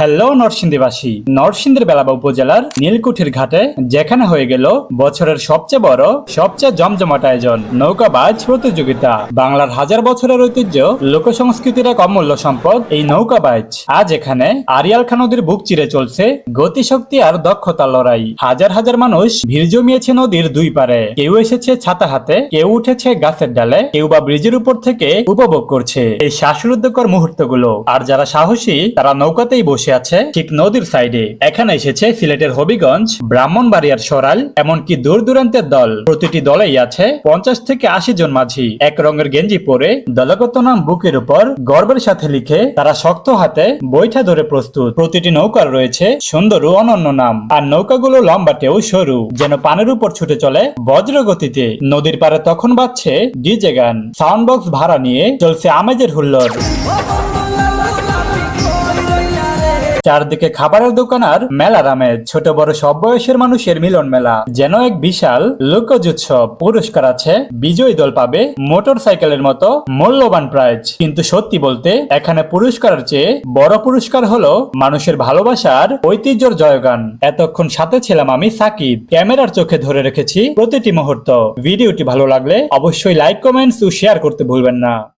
Hello নরসিংদীবাসী। নরসিংদীর বেলাবা উপজেলার নীলকুঠির ঘাটে, যেখানে হয়ে গেল বছরের সবচেয়ে বড়, সবচেয়ে জমজমাট আয়োজন, নৌকাবাজ প্রতিযোগিতা। বাংলার হাজার বছরের ঐতিহ্য লোক সংস্কৃতির এক অমূল্য সম্পদ, এই নৌকাবাজ। আজ এখানে আরিয়াল খা নদীর বুক চিরে চলছে গতিশক্তি আর দক্ষতার লড়াই। হাজার হাজার মানুষ ভিড় জমিয়েছে নদীর দুই পারে কেউ এসেছে ছাতা হাতে, কেউ উঠেছে গাছের ডালে, কেউ বা ব্রিজের উপর থেকে উপভোগ করছে। এই শ্বাসরুদ্ধকর মুহূর্তগুলো, আর যারা সাহসী, তারা নৌকাতেই বসে আছে ঠিক নদীর সাইডে এখানে এসেছে সিলেটের হবিগঞ্জ, ব্রাহ্মণবাড়িয়ার সরাল, এমনকি দূর দূরান্তের দল। প্রতিটি দলেই আছে পঞ্চাশ থেকে আশি জন মাঝি। এক রঙের গেঞ্জি পরে দলগত নাম বুকের উপর গর্বের সাথে লিখে তারা শক্ত হাতে বৈঠা ধরে প্রস্তুত। প্রতিটি নৌকার রয়েছে সুন্দর ও অনন্য নাম। আর নৌকাগুলো লম্বাটেও সরু, যেন পানের উপর ছুটে চলে বজ্র গতিতে নদীর পারে তখন বাজছে ডিজে গান। সাউন্ড বক্স ভাড়া নিয়ে চলছে আমেজের হুল্লোড়। চারদিকে খাবারের দোকান আর মেলার আমেজ ছোট বড় সব বয়সের মানুষের মিলন মেলা। যেন এক বিশাল লোকজোৎসব। পুরস্কার আছে, বিজয়ী দল পাবে মোটর সাইকেলের মতো মূল্যবান প্রাইজ। কিন্তু সত্যি বলতে, এখানে পুরস্কারের চেয়ে বড় পুরস্কার হলো মানুষের ভালোবাসার ঐতিহ্যর জয়গান। এতক্ষণ সাথে ছিলাম আমি সাকিব। ক্যামেরার চোখে ধরে রেখেছি প্রতিটি মুহূর্ত। ভিডিওটি ভালো লাগলে অবশ্যই লাইক কমেন্টস ও শেয়ার করতে ভুলবেন না।